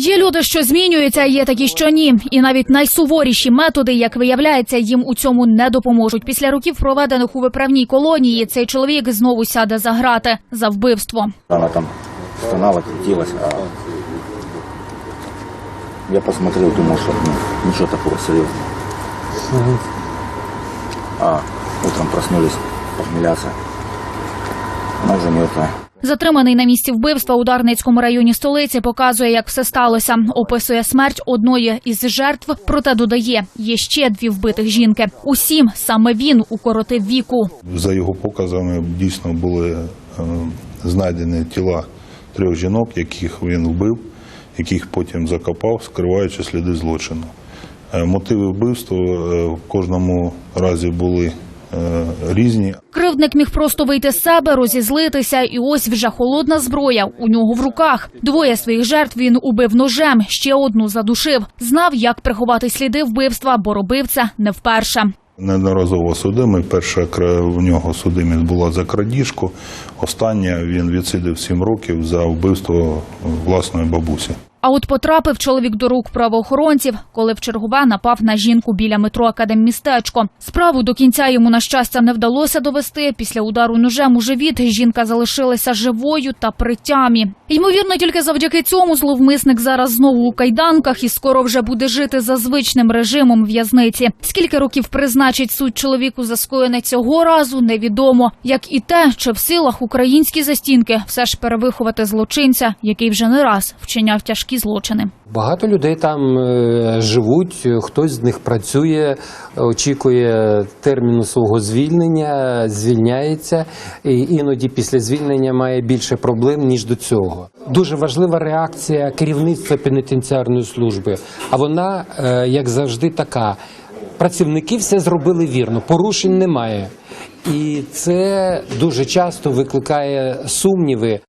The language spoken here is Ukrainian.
Є люди, що змінюються, є такі, що ні. І навіть найсуворіші методи, як виявляється, їм у цьому не допоможуть. Після років, проведених у виправній колонії, цей чоловік знову сяде за грати за вбивство. Она там стонала, крутилась, а я посмотрел, думал, что ну, ничего такого серьезного. А утром проснулись, похмеляться. Она уже мертвая. Затриманий на місці вбивства у Дарницькому районі столиці показує, як все сталося. Описує смерть одної із жертв, проте додає, є ще дві вбитих жінки. Усім саме він укоротив віку. За його показами дійсно були е, знайдені тіла трьох жінок, яких він вбив, яких потім закопав, скриваючи сліди злочину. Е, Мотиви вбивства е, в кожному разі були різні. Кривдник міг просто вийти з себе, розізлитися, і ось вже холодна зброя у нього в руках. Двоє своїх жертв він убив ножем, ще одну задушив. Знав, як приховати сліди вбивства, бо робив це не вперше. Неодноразово судимий. Перша в нього судимість була за крадіжку. Остання він відсидів 7 років за вбивство власної бабусі. А от потрапив чоловік до рук правоохоронців, коли в чергове напав на жінку біля метро Академмістечко. Справу до кінця йому на щастя не вдалося довести. Після удару ножем у живіт жінка залишилася живою та при тямі. Ймовірно, тільки завдяки цьому зловмисник зараз знову у кайданках і скоро вже буде жити за звичним режимом в'язниці. Скільки років призначить суд чоловіку за скоєне цього разу, невідомо. Як і те, чи в силах українські застінки все ж перевиховати злочинця, який вже не раз вчиняв тяжкі злочини. Багато людей там е, живуть, хтось з них працює, очікує терміну свого звільнення, звільняється, і іноді після звільнення має більше проблем ніж до цього. Дуже важлива реакція керівництва пенітенціарної служби. А вона, е, як завжди, така: працівники все зробили вірно, порушень немає. І це дуже часто викликає сумніви